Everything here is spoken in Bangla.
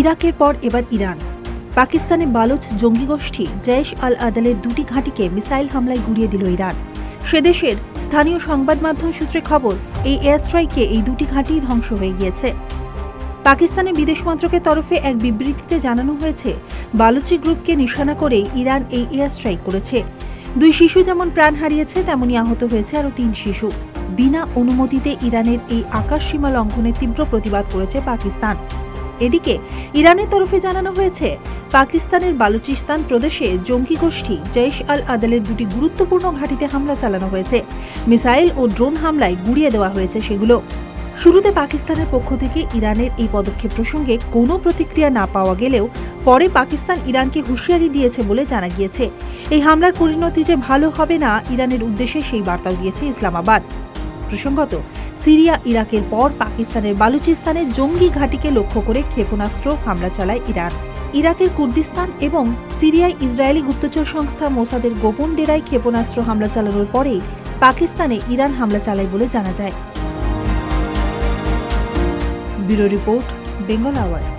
ইরাকের পর এবার ইরান। পাকিস্তানে বালুচ জঙ্গি গোষ্ঠী জৈশ আল আদালের দুটি ঘাঁটিকে মিসাইল হামলায় গুড়িয়ে দিল ইরান। সেদেশের স্থানীয় সংবাদ মাধ্যম সূত্রে খবর, এই এয়ার স্ট্রাইকে এই দুটি ঘাঁটি ধ্বংস হয়ে গিয়েছে। পাকিস্তানের বিদেশ মন্ত্রকের তরফে এক বিবৃতিতে জানানো হয়েছে, বালুচি গ্রুপকে নিশানা করেই ইরান এই এয়ার স্ট্রাইক করেছে। দুই শিশু যেমন প্রাণ হারিয়েছে তেমনই আহত হয়েছে আরও তিন শিশু। বিনা অনুমতিতে ইরানের এই আকাশসীমা লঙ্ঘনের তীব্র প্রতিবাদ করেছে পাকিস্তান। এদিকে, ইরানের তরফে জানানো হয়েছে, পাকিস্তানের বালুচিস্তান প্রদেশে জঙ্গি গোষ্ঠী জৈশ আল আদালের দুটি গুরুত্বপূর্ণ ঘাঁটিতে হামলা চালানো হয়েছে। মিসাইল ও ড্রোন হামলায় গুড়িয়ে দেওয়া হয়েছে সেগুলো। শুরুতে পাকিস্তানের পক্ষ থেকে ইরানের এই পদক্ষেপ প্রসঙ্গে কোনো প্রতিক্রিয়া না পাওয়া গেলেও পরে পাকিস্তান ইরানকে হুঁশিয়ারি দিয়েছে বলে জানা গিয়েছে। এই হামলার পরিণতি যে ভালো হবে না, ইরানের উদ্দেশ্যে সেই বার্তাও দিয়েছে ইসলামাবাদ। প্রসঙ্গত, সিরিয়া, ইরাকের পর পাকিস্তানের বালুচিস্তানে জঙ্গি ঘাঁটিকে লক্ষ্য করে ক্ষেপণাস্ত্র হামলা চালায় ইরান। ইরাকের কুর্দিস্তান এবং সিরিয়ায় ইসরায়েলি গুপ্তচর সংস্থা মোসাদের গোপন ডেরায় ক্ষেপণাস্ত্র হামলা চালানোর পরেই পাকিস্তানে ইরান হামলা চালায় বলে জানা যায়। Bureau report, Bengal hour.